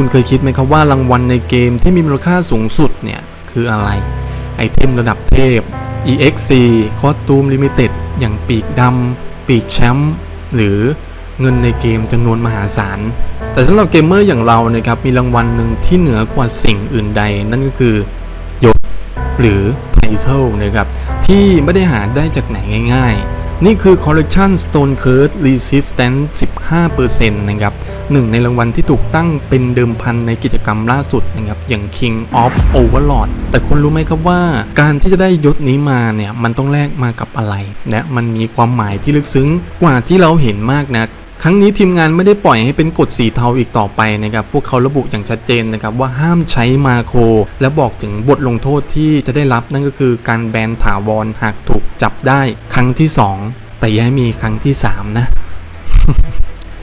คุณเคยคิดไหมครับว่ารางวัลในเกมที่มีมูลค่าสูงสุดเนี่ย คืออะไร ไอเทมระดับเทพ EXC คอสตูมลิมิเต็ดอย่างปีกดำปีกแชมป์หรือเงินในเกมจำนวนมหาศาล แต่สำหรับเกมเมอร์อย่างเรานะครับมีรางวัลหนึ่งที่เหนือกว่าสิ่งอื่นใด นั่นก็คือยศหรือไทเทลนะครับที่ไม่ได้หาได้จากไหนง่าย ๆ นี่คือ Collection Stone Curse Resistance 15%นะครับหนึ่งในรางวัลที่ถูกตั้งเป็นเดิมพันในกิจกรรมล่าสุดนะครับอย่าง King of Overlord แต่คุณรู้ไหมครับว่า การที่จะได้ยศนี้มาเนี่ย มันต้องแลกมากับอะไร และมันมีความหมายที่ลึกซึ้งกว่าที่เราเห็นมากนะ ครั้งนี้ทีมงานไม่ได้ปล่อยให้เป็นกฎสีเทาอีกต่อไปนะครับ พวกเขาระบุอย่างชัดเจนนะครับว่าห้ามใช้มาโคร และบอกถึงบทลงโทษที่จะได้รับนั่นก็คือการแบนถาวรหากถูกจับได้ครั้งที่ 2 แต่อย้ามีครั้งที่ 3 นะ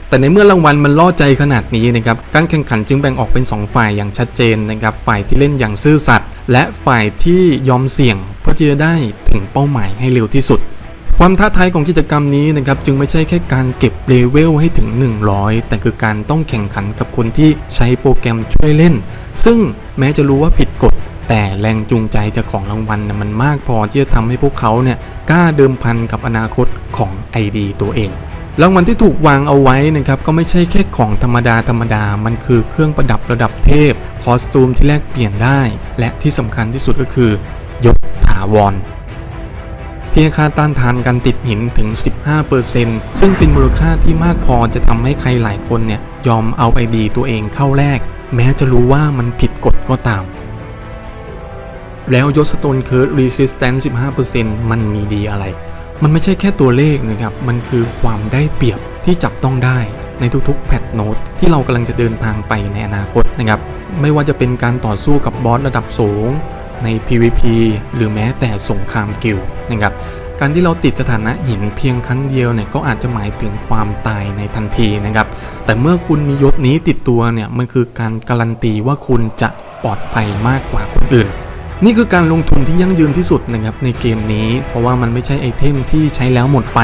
แต่ในเมื่อรางวัลมันล่อใจขนาดนี้นะครับการแข่งขันจึงแบ่งออกเป็น 2 ฝ่ายอย่างชัดเจนนะครับฝ่ายที่เล่นอย่างซื่อสัตย์และฝ่ายที่ยอมเสี่ยงเพื่อที่จะได้ถึงเป้าหมายให้เร็วที่สุด ความท้าทายของกิจกรรมนี้นะครับจึงไม่ใช่แค่การเก็บเลเวลให้ถึง 100 แต่คือการต้องแข่งขันกับคนที่ใช้โปรแกรมช่วยเล่น ซึ่งแม้จะรู้ว่าผิดกฎ แต่แรงจูงใจจากของรางวัลมันมากพอที่จะทำให้พวกเขาเนี่ยกล้าเดิมพันกับอนาคตของ ID ตัวเองรางวัลที่ถูกวางเอาไว้นะครับก็ไม่ใช่แค่ของธรรมดาธรรมดา มันคือเครื่องประดับระดับเทพ คอสตูมที่แลกเปลี่ยนได้ และที่สำคัญที่สุดก็คือยศถาวร ที่ให้ค่าต้านทานการติดหินถึง 15%ซึ่งเป็นมูลค่าที่มากพอจะทำให้ใครหลายคนเนี่ยยอมเอาไอดีตัวเองเข้าแลกแม้จะรู้ว่ามันผิดกฎก็ตาม แล้วยศตนเคิร์ด Resistance 15%มันมีดีอะไร มันไม่ใช่แค่ตัวเลขนะครับ มันคือความได้เปรียบที่จับต้องได้ในทุกๆแพทโนตที่เรากำลังจะเดินทางไปในอนาคตนะครับ ไม่ว่าจะเป็นการต่อสู้กับบอสระดับสูง ใน PVP หรือแม้แต่สงครามกิลนะครับ การที่เราติดสถานะหินเพียงครั้งเดียวเนี่ยก็อาจจะหมายถึงความตายในทันทีนะครับ แต่เมื่อคุณมียศนี้ติดตัวเนี่ยมันคือการการันตีว่าคุณจะปลอดภัยมากกว่าคนอื่นนี่คือการลงทุนที่ยั่งยืนที่สุดนะครับในเกมนี้ เพราะว่ามันไม่ใช่ไอเทมที่ใช้แล้วหมดไป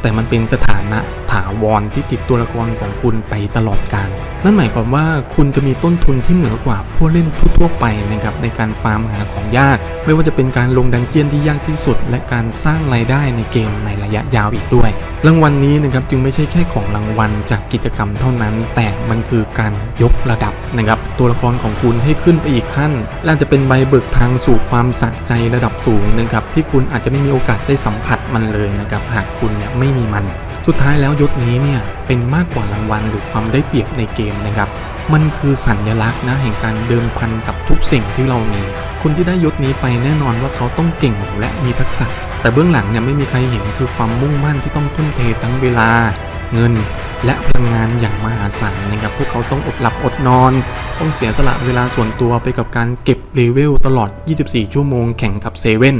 แต่มันเป็นสถานะ ถาวรที่ติดตัวละครของคุณไปตลอดกาลนั่นหมายความว่าคุณจะมีต้นทุนที่เหนือกว่าผู้เล่นทั่วๆไปนะครับในการฟาร์มหาของยาก ไม่ว่าจะเป็นการลงดันเจียนที่ยากที่สุด และการสร้างรายได้ในเกมในระยะยาวอีกด้วย รางวัลนี้นะครับจึงไม่ใช่แค่ของรางวัลจากกิจกรรมเท่านั้น แต่มันคือการยกระดับนะครับตัวละครของคุณให้ขึ้นไปอีกขั้นและอาจจะเป็นใบเบิกทางสู่ความสะใจระดับสูงนะครับที่คุณอาจจะไม่มีโอกาสได้สัมผัสมันเลยนะครับหากคุณเนี่ยไม่มีมัน สุดท้ายแล้วยศนี้เนี่ยเป็นมากกว่ารางวัลหรือความได้เปรียบในเกมนะครับ มันคือสัญลักษณ์นะแห่งการเดิมพันกับทุกสิ่งที่เรามี คนที่ได้ยศนี้ไปแน่นอนว่าเขาต้องเก่งและมีทักษะ แต่เบื้องหลังเนี่ยไม่มีใครเห็นคือความมุ่งมั่นที่ต้องทุ่มเททั้งเวลา เงินและพลังงานอย่างมหาศาลนะครับพวกเขาต้องอดหลับอดนอน ต้องเสียสละเวลาส่วนตัวไปกับการเก็บเลเวลตลอด 24 ชั่วโมงแข่งกับเซเว่น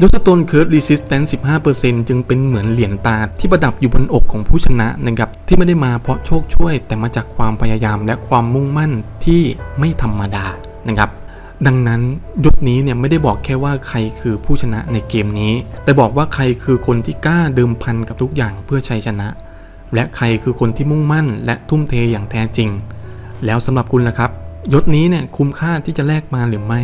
ยศตนเคิร์ดรีสิสแตนซ์15%จึงเป็นเหมือนเหรียญตาที่ประดับอยู่บนอกของผู้ชนะนะครับที่ไม่ได้มาเพราะโชคช่วย แต่มาจากความพยายามและความมุ่งมั่นที่ไม่ธรรมดานะครับดังนั้นยศนี้เนี่ยไม่ได้บอกแค่ว่าใครคือผู้ชนะในเกมนี้ แต่บอกว่าใครคือคนที่กล้าเดิมพันกับทุกอย่างเพื่อชัยชนะ และใครคือคนที่มุ่งมั่น และทุ่มเทอย่างแท้จริง แล้วสำหรับคุณล่ะครับยศนี้เนี่ยคุ้มค่าที่จะแลกมาหรือไม่